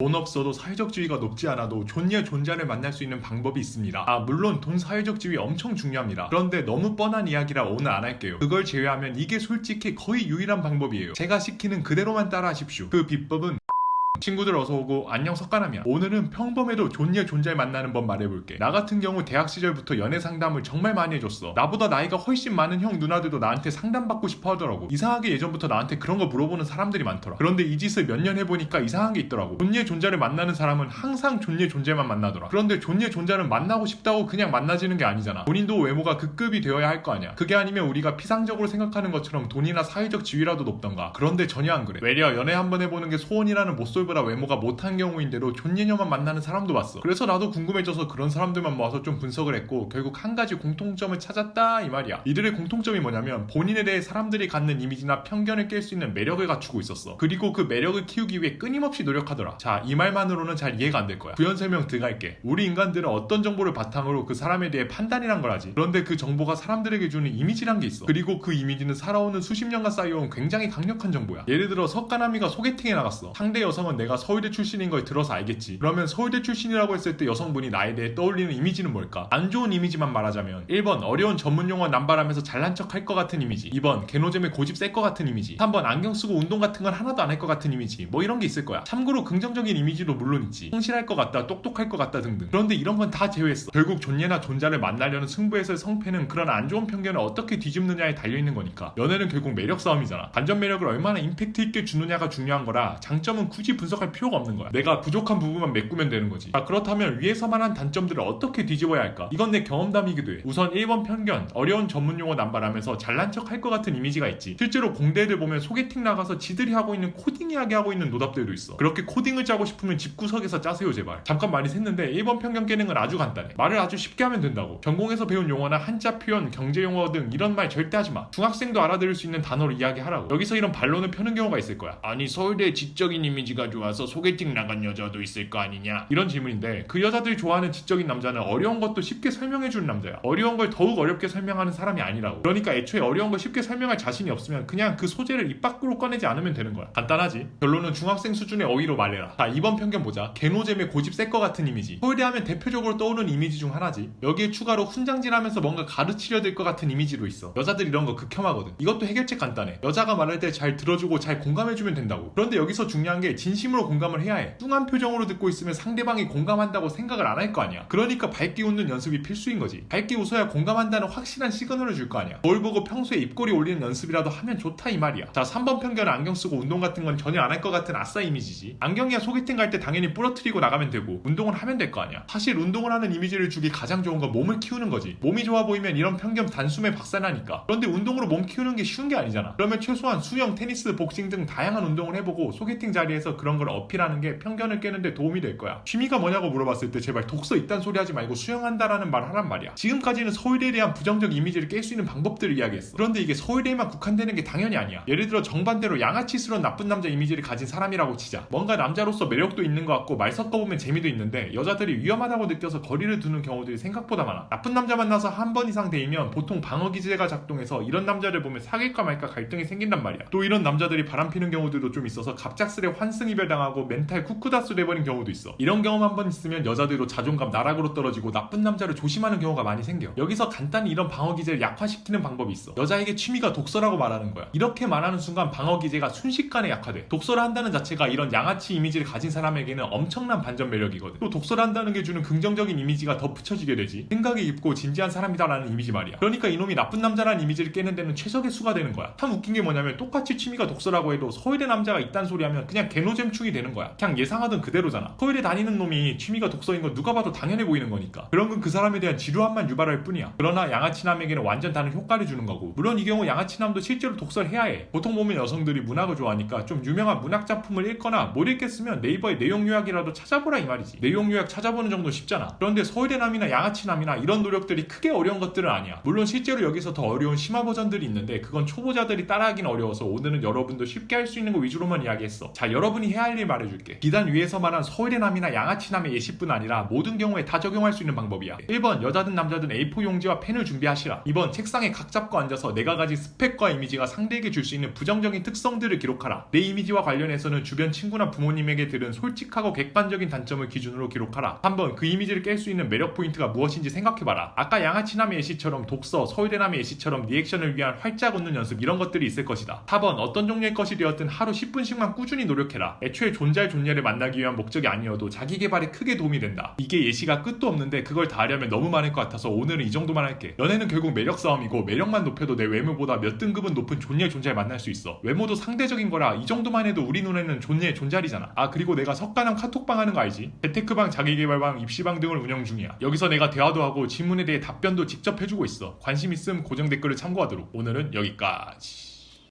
돈 없어도 사회적 지위가 높지 않아도 존재 존재를 만날 수 있는 방법이 있습니다. 아 물론 돈 사회적 지위 엄청 중요합니다. 그런데 너무 뻔한 이야기라 오늘 안 할게요. 그걸 제외하면 이게 솔직히 거의 유일한 방법이에요. 제가 시키는 그대로만 따라하십시오. 그 비법은 친구들 어서 오고 안녕 석가남이야. 오늘은 평범해도 존재 존재 만나는 법 말해볼게. 나 같은 경우 대학 시절부터 연애 상담을 정말 많이 해줬어. 나보다 나이가 훨씬 많은 형 누나들도 나한테 상담받고 싶어 하더라고. 이상하게 예전부터 나한테 그런 거 물어보는 사람들이 많더라. 그런데 이 짓을 몇 년 해보니까 이상한 게 있더라고. 존재 존재를 만나는 사람은 항상 존재 존재만 만나더라. 그런데 존재 존재를 만나고 싶다고 그냥 만나지는 게 아니잖아. 본인도 외모가 그 급이 되어야 할 거 아니야. 그게 아니면 우리가 피상적으로 생각하는 것처럼 돈이나 사회적 지위라도 높던가. 그런데 전혀 안 그래. 외려 연애 한번 해보는 게 소원이라는 모쏠 보다 외모가 못한 경우인데도 존예녀만 만나는 사람도 봤어. 그래서 나도 궁금해져서 그런 사람들만 모아서 좀 분석을 했고 결국 한 가지 공통점을 찾았다 이 말이야. 이들의 공통점이 뭐냐면 본인에 대해 사람들이 갖는 이미지나 편견을 깰 수 있는 매력을 갖추고 있었어. 그리고 그 매력을 키우기 위해 끊임없이 노력하더라. 자 이 말만으로는 잘 이해가 안 될 거야. 부연 설명 들어갈게. 우리 인간들은 어떤 정보를 바탕으로 그 사람에 대해 판단이란 걸 하지? 그런데 그 정보가 사람들에게 주는 이미지란 게 있어. 그리고 그 이미지는 살아오는 수십 년간 쌓여온 굉장히 강력한 정보야. 예를 들어 석가나미가 소개팅에 나갔어. 상대 여성은 내가 서울대 출신인 걸 들어서 알겠지. 그러면 서울대 출신이라고 했을 때 여성분이 나에 대해 떠올리는 이미지는 뭘까? 안 좋은 이미지만 말하자면 1번 어려운 전문 용어 남발하면서 잘난 척 할 것 같은 이미지. 2번 개노잼에 고집 셀 것 같은 이미지. 3번 안경 쓰고 운동 같은 건 하나도 안 할 것 같은 이미지. 뭐 이런 게 있을 거야. 참고로 긍정적인 이미지도 물론 있지. 성실할 것 같다 똑똑할 것 같다 등등. 그런데 이런 건 다 제외했어. 결국 존예나 존자를 만나려는 승부에서의 성패는 그런 안 좋은 편견을 어떻게 뒤집느냐에 달려있는 거니까. 연애는 결국 매력 싸움이잖아. 반전 매력을 얼마나 임팩트 있게 주느냐가 중요한 거라 장점은 굳이 분석 할 필요가 없는 거야. 내가 부족한 부분만 메꾸면 되는 거지. 자 그렇다면 위에서 말한 단점들을 어떻게 뒤집어야 할까? 이건 내 경험담이기도 해. 우선 1번 편견 어려운 전문 용어 남발하면서 잘난 척 할 것 같은 이미지가 있지. 실제로 공대들 보면 소개팅 나가서 지들이 하고 있는 코딩 이야기 하고 있는 노답들도 있어. 그렇게 코딩을 짜고 싶으면 집구석에서 짜세요 제발. 잠깐 많이 샜는데 1번 편견 건 아주 간단해. 말을 아주 쉽게 하면 된다고. 전공에서 배운 용어나 한자 표현 경제 용어 등 이런 말 절대 하지 마. 중학생도 알아들을 수 있는 단어로 이야기하라고. 여기서 이런 반론을 펴는 경우가 있을 거야. 아니 서울대 지적인 이미지가 좋 아서 소개팅 나간 여자도 있을 거 아니냐? 이런 질문인데 그 여자들이 좋아하는 지적인 남자는 어려운 것도 쉽게 설명해 주는 남자야. 어려운 걸 더욱 어렵게 설명하는 사람이 아니라고. 그러니까 애초에 어려운 걸 쉽게 설명할 자신이 없으면 그냥 그 소재를 입 밖으로 꺼내지 않으면 되는 거야. 간단하지? 결론은 중학생 수준의 어휘로 말해라. 자 이번 편견 보자. 개노잼에 고집 셀것 같은 이미지. 서울대 하면 대표적으로 떠오르는 이미지 중 하나지. 여기에 추가로 훈장질하면서 뭔가 가르치려 될 것 같은 이미지로 있어. 여자들 이런 거 극혐하거든. 이것도 해결책 간단해. 여자가 말할 때 잘 들어주고 잘 공감해주면 된다고. 그런데 여기서 중요한 게 진심으로 공감을 해야 해. 뚱한 표정으로 듣고 있으면 상대방이 공감한다고 생각을 안 할 거 아니야. 그러니까 밝게 웃는 연습이 필수인 거지. 밝게 웃어야 공감한다는 확실한 시그널을 줄 거 아니야. 뭘 보고 평소에 입꼬리 올리는 연습이라도 하면 좋다 이 말이야. 자 3번 편견은 안경 쓰고 운동 같은 건 전혀 안 할 것 같은 아싸 이미지지. 안경이야 소개팅 갈 때 당연히 부러뜨리고 나가면 되고 운동을 하면 될 거 아니야. 사실 운동을 하는 이미지를 주기 가장 좋은 건 몸을 키우는 거지. 몸이 좋아 보이면 이런 편견 단숨에 박살나니까. 그런데 운동으로 몸 키우는 게 쉬운 게 아니잖아. 그러면 최소한 수영 테니스 복싱 등 다양한 운동을 해보고 소개팅 자리에서 그런 걸 어필하는 게 편견을 깨는데 도움이 될 거야. 취미가 뭐냐고 물어봤을 때 제발 독서 이딴 소리 하지 말고 수영한다라는 말 하란 말이야. 지금까지는 서울대에 대한 부정적 이미지를 깰 수 있는 방법들을 이야기했어. 그런데 이게 서울대에만 국한되는 게 당연히 아니야. 예를 들어 정반대로 양아치스러운 나쁜 남자 이미지를 가진 사람이라고 치자. 뭔가 남자로서 매력도 있는 것 같고 말 섞어보면 재미도 있는데 여자들이 위험하다고 느껴서 거리를 두는 경우들이 생각보다 많아. 나쁜 남자 만나서 한 번 이상 데이면 보통 방어 기제가 작동해서 이런 남자를 보면 사귈까 말까 갈등이 생긴단 말이야. 또 이런 남자들이 바람피는 경우들도 좀 있어서 갑작스레 환승이 별 당하고 멘탈 쿠쿠다스 돼버린 경우도 있어. 이런 경험 한 번 있으면 여자들도 자존감 나락으로 떨어지고 나쁜 남자를 조심하는 경우가 많이 생겨. 여기서 간단히 이런 방어 기제를 약화시키는 방법이 있어. 여자에게 취미가 독서라고 말하는 거야. 이렇게 말하는 순간 방어 기제가 순식간에 약화돼. 독서를 한다는 자체가 이런 양아치 이미지를 가진 사람에게는 엄청난 반전 매력이거든. 또 독서를 한다는 게 주는 긍정적인 이미지가 더 붙여지게 되지. 생각이 깊고 진지한 사람이다라는 이미지 말이야. 그러니까 이놈이 나쁜 남자라는 이미지를 깨는 데는 최적의 수가 되는 거야. 참 웃긴 게 뭐냐면 똑같이 취미가 독서라고 해도 서울대 남자가 이딴 소리 하면 그냥 개노잼 충이 되는 거야. 그냥 예상하던 그대로잖아. 서울대 다니는 놈이 취미가 독서인 건 누가 봐도 당연해 보이는 거니까. 그런 건 그 사람에 대한 지루함만 유발할 뿐이야. 그러나 양아치남에게는 완전 다른 효과를 주는 거고. 물론 이 경우 양아치남도 실제로 독서를 해야 해. 보통 보면 여성들이 문학을 좋아하니까 좀 유명한 문학 작품을 읽거나 못 읽겠으면 네이버에 내용 요약이라도 찾아보라 이 말이지. 내용 요약 찾아보는 정도 쉽잖아. 그런데 서울대남이나 양아치남이나 이런 노력들이 크게 어려운 것들은 아니야. 물론 실제로 여기서 더 어려운 심화 버전들이 있는데 그건 초보자들이 따라하긴 어려워서 오늘은 여러분도 쉽게 할 수 있는 거 위주로만 이야기했어. 자 여러분이 해야 할 일 말해줄게. 비단 위에서 말한 서울의 남이나 양아치남의 예시뿐 아니라 모든 경우에 다 적용할 수 있는 방법이야. 1번 여자든 남자든 A4 용지와 펜을 준비하시라. 2번 책상에 각 잡고 앉아서 내가 가진 스펙과 이미지가 상대에게 줄 수 있는 부정적인 특성들을 기록하라. 내 이미지와 관련해서는 주변 친구나 부모님에게 들은 솔직하고 객관적인 단점을 기준으로 기록하라. 3번 그 이미지를 깰 수 있는 매력 포인트가 무엇인지 생각해봐라. 아까 양아치남의 예시처럼 독서, 서울대남의 예시처럼 리액션을 위한 활짝 웃는 연습 이런 것들이 있을 것이다. 4번 어떤 종류의 것이 되었든 하루 10분씩만 꾸준히 노력해라. 애초에 존잘 존예를 만나기 위한 목적이 아니어도 자기 개발에 크게 도움이 된다. 이게 예시가 끝도 없는데 그걸 다 하려면 너무 많을 것 같아서 오늘은 이 정도만 할게. 연애는 결국 매력 싸움이고 매력만 높여도 내 외모보다 몇 등급은 높은 존예 존잘 만날 수 있어. 외모도 상대적인 거라 이 정도만 해도 우리 눈에는 존예 존잘이잖아. 아 그리고 내가 석가랑 카톡방 하는 거 알지? 재테크방, 자기개발방, 입시방 등을 운영 중이야. 여기서 내가 대화도 하고 질문에 대해 답변도 직접 해주고 있어. 관심 있음 고정 댓글을 참고하도록. 오늘은 여기까지.